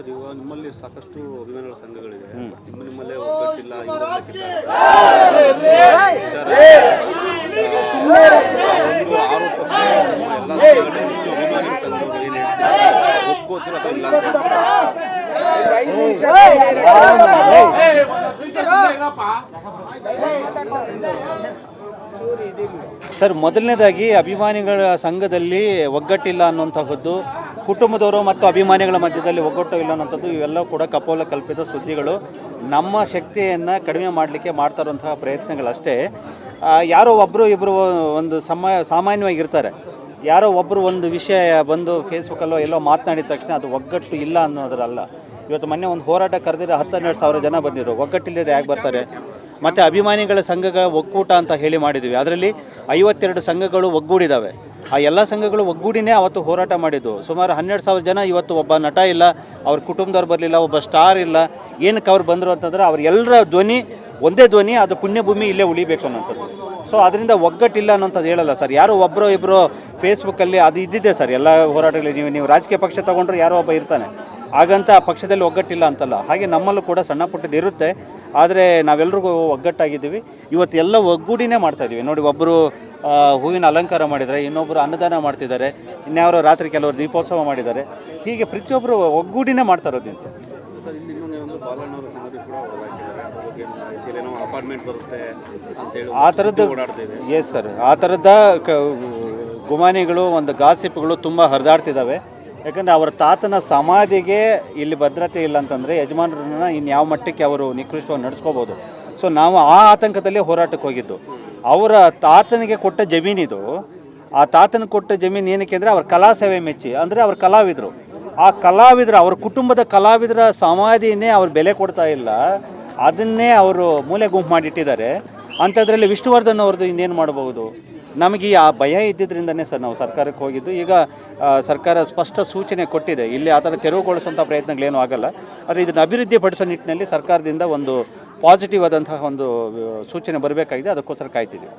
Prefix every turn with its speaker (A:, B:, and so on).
A: Sir ಇವಾಗ ನಿಮ್ಮಲ್ಲಿ ಸಾಕಷ್ಟು ಅಭಿಮಾನಿಗಳ ಸಂಘಗಳಿವೆ ನಿಮ್ಮ ನಿಮ್ಮಲ್ಲೇ ಒಗ್ಗಟ್ಟಿಲ್ಲ ಇವ್ರು ಒಂದು ಆರೋಪಕ್ಕೆ ಎಲ್ಲ ಸಂಘಟನೆಗಳು ಅಭಿಮಾನಿಗಳ ಸಂಘಗಳು ಏನು ಹೇಳ್ತಾರೆ ಒಪ್ಕೋತೀರ ಅಥವಾ ಇಲ್ಲ
B: ಸರ್ ಮೊದಲನೇದಾಗಿ ಅಭಿಮಾನಿಗಳ ಸಂಘದಲ್ಲಿ ಒಗ್ಗಟ್ಟಿಲ್ಲ ಅನ್ನುವಂತಹದ್ದು ಕುಟುಂಬದವರು ಮತ್ತು ಅಭಿಮಾನಿಗಳ ಮಧ್ಯದಲ್ಲಿ ಒಗ್ಗಟ್ಟು ಇಲ್ಲ ಅನ್ನೋಂಥದ್ದು ಇವೆಲ್ಲ ಕೂಡ ಕಪೋಲ ಕಲ್ಪಿತ ಸುದ್ದಿಗಳು. ನಮ್ಮ ಶಕ್ತಿಯನ್ನು ಕಡಿಮೆ ಮಾಡಲಿಕ್ಕೆ ಮಾಡ್ತಾ ಇರುವಂತಹ ಪ್ರಯತ್ನಗಳಷ್ಟೇ. ಯಾರೋ ಒಬ್ಬರು ಇಬ್ಬರು ಒಂದು ಸಮ ಸಾಮಾನ್ಯವಾಗಿರ್ತಾರೆ ಯಾರೋ ಒಬ್ಬರು ಒಂದು ವಿಷಯ ಬಂದು ಫೇಸ್ಬುಕ್ಕಲ್ಲೋ ಎಲ್ಲೋ ಮಾತನಾಡಿದ ತಕ್ಷಣ ಅದು ಒಗ್ಗಟ್ಟು ಇಲ್ಲ ಅನ್ನೋದ್ರಲ್ಲ. ಇವತ್ತು ಮೊನ್ನೆ ಒಂದು ಹೋರಾಟ ಕರೆದಿರೋ ಹತ್ತು ಹನ್ನೆರಡು ಸಾವಿರ ಜನ ಬಂದಿದ್ರು. ಒಗ್ಗಟ್ಟಿಲ್ಲದೆ ಯಾಕೆ ಬರ್ತಾರೆ? ಮತ್ತು ಅಭಿಮಾನಿಗಳ ಸಂಘಗಳ ಒಕ್ಕೂಟ ಅಂತ ಹೇಳಿ ಮಾಡಿದ್ವಿ. ಅದರಲ್ಲಿ ಐವತ್ತೆರಡು ಸಂಘಗಳು ಒಗ್ಗೂಡಿದಾವೆ. ಆ ಎಲ್ಲ ಸಂಘಗಳು ಒಗ್ಗೂಡಿನೇ ಅವತ್ತು ಹೋರಾಟ ಮಾಡಿದ್ದು ಸುಮಾರು ಹನ್ನೆರಡು ಸಾವಿರ ಜನ ಇವತ್ತು ಒಬ್ಬ ನಟ ಇಲ್ಲ, ಅವ್ರ ಕುಟುಂಬದವ್ರು ಬರಲಿಲ್ಲ, ಒಬ್ಬ ಸ್ಟಾರ್ ಇಲ್ಲ. ಏನಕ್ಕೆ ಅವ್ರು ಬಂದರು ಅಂತಂದ್ರೆ ಅವ್ರ ಎಲ್ಲರ ಧ್ವನಿ, ಒಂದೇ ಧ್ವನಿ, ಅದು ಪುಣ್ಯಭೂಮಿ ಇಲ್ಲೇ ಉಳಿಬೇಕು ಅನ್ನೋಂಥದ್ದು. ಸೊ ಅದರಿಂದ ಒಗ್ಗಟ್ಟಿಲ್ಲ ಅನ್ನೋಂಥದ್ದು ಹೇಳಲ್ಲ ಸರ್. ಯಾರೋ ಒಬ್ಬರು ಇಬ್ಬರು ಫೇಸ್ಬುಕ್ಕಲ್ಲಿ ಅದು ಇದ್ದಿದೆ ಸರ್. ಎಲ್ಲ ಹೋರಾಟಗಳಲ್ಲಿ ನೀವು ನೀವು ರಾಜಕೀಯ ಪಕ್ಷ ತಗೊಂಡ್ರೆ ಯಾರೋ ಒಬ್ಬ ಇರ್ತಾನೆ. ಹಾಗಂತ ಆ ಪಕ್ಷದಲ್ಲಿ ಒಗ್ಗಟ್ಟಿಲ್ಲ ಅಂತಲ್ಲ. ಹಾಗೆ ನಮ್ಮಲ್ಲೂ ಕೂಡ ಸಣ್ಣ ಪುಟ್ಟದ್ದು ಇರುತ್ತೆ. ಆದರೆ ನಾವೆಲ್ರಿಗೂ ಒಗ್ಗಟ್ಟಾಗಿದ್ದೀವಿ. ಇವತ್ತು ಎಲ್ಲ ಒಗ್ಗೂಡಿನೇ ಮಾಡ್ತಾಯಿದ್ದೀವಿ ನೋಡಿ ಒಬ್ಬರು ಹೂವಿನ ಅಲಂಕಾರ ಮಾಡಿದ್ದಾರೆ ಇನ್ನೊಬ್ಬರು ಅನ್ನದಾನ ಮಾಡ್ತಿದ್ದಾರೆ ಇನ್ಯಾವರು ರಾತ್ರಿ ಕೆಲವರು ದೀಪೋತ್ಸವ ಮಾಡಿದ್ದಾರೆ. ಹೀಗೆ ಪ್ರತಿಯೊಬ್ಬರು ಒಗ್ಗೂಡಿನೇ ಮಾಡ್ತಾ ಇರೋದು
A: ಸರ್ ಇಲ್ಲಿ ಇನ್ನೊಂದು ಒಂದು ಬಾಲಣ್ಣವರ ಸಂಗತಿ ಕೂಡ ಹೊರಗಾಕಿದ್ದಾರೆ ಅದ್ರ ಬಗ್ಗೆ ಏನು ಮಾಹಿತಿ ಇಲ್ಲ? ಏನೋ ಅಪಾರ್ಟ್ಮೆಂಟ್ ಬರುತ್ತೆ ಅಂತೇಳಿ
B: ಆ ಥರದ್ದು ಎಸ್ ಸರ್ ಆ ಥರದ ಕ ಗುಮಾನಿಗಳು ಒಂದು ಗಾಸಿಪ್ಗಳು ತುಂಬ ಹರಿದಾಡ್ತಿದ್ದಾವೆ. ಯಾಕಂದರೆ ಅವರ ತಾತನ ಸಮಾಧಿಗೆ ಇಲ್ಲಿ ಭದ್ರತೆ ಇಲ್ಲ ಅಂತಂದರೆ ಯಜಮಾನರನ್ನ ಇನ್ಯಾವ ಯಾವ ಮಟ್ಟಕ್ಕೆ ಅವರು ನಿಕೃಷ್ಟವಾಗಿ ನಡೆಸ್ಕೋಬೋದು. ಸೊ ನಾವು ಆ ಆತಂಕದಲ್ಲಿ ಹೋರಾಟಕ್ಕೆ ಹೋಗಿದ್ದು. ಅವರ ತಾತನಿಗೆ ಕೊಟ್ಟ ಜಮೀನಿದು. ಆ ತಾತನ ಕೊಟ್ಟ ಜಮೀನು ಏನಕ್ಕೆ ಅಂದರೆ ಅವ್ರ ಕಲಾ ಸೇವೆ ಮೆಚ್ಚಿ, ಅಂದರೆ ಅವ್ರ ಕಲಾವಿದರು. ಆ ಕಲಾವಿದರ, ಅವ್ರ ಕುಟುಂಬದ ಕಲಾವಿದರ ಸಮಾಧಿನೇ ಅವ್ರು ಬೆಲೆ ಕೊಡ್ತಾ ಇಲ್ಲ. ಅದನ್ನೇ ಅವರು ಮೂಲೆ ಗುಂಪು ಮಾಡಿಟ್ಟಿದ್ದಾರೆ. ಅಂಥದ್ರಲ್ಲಿ ವಿಷ್ಣುವರ್ಧನ್ ಅವ್ರದ್ದು ಇನ್ನೇನು ಮಾಡಬಹುದು? ನಮಗೆ ಆ ಭಯ ಇದ್ದಿದ್ದರಿಂದನೇ ಸರ್ ನಾವು ಸರ್ಕಾರಕ್ಕೆ ಹೋಗಿದ್ದು. ಈಗ ಸರ್ಕಾರ ಸ್ಪಷ್ಟ ಸೂಚನೆ ಕೊಟ್ಟಿದೆ. ಇಲ್ಲಿ ಆ ಥರ ತೆರವುಗೊಳಿಸುವಂಥ ಪ್ರಯತ್ನಗಳೇನೂ ಆಗಲ್ಲ. ಆದರೆ ಇದನ್ನು ಅಭಿವೃದ್ಧಿಪಡಿಸೋ ನಿಟ್ಟಿನಲ್ಲಿ ಸರ್ಕಾರದಿಂದ ಒಂದು ಪಾಸಿಟಿವ್ ಆದಂತಹ ಒಂದು ಸೂಚನೆ ಬರಬೇಕಾಗಿದೆ. ಅದಕ್ಕೋಸ್ಕರ ಕಾಯ್ತಿದ್ದೀವಿ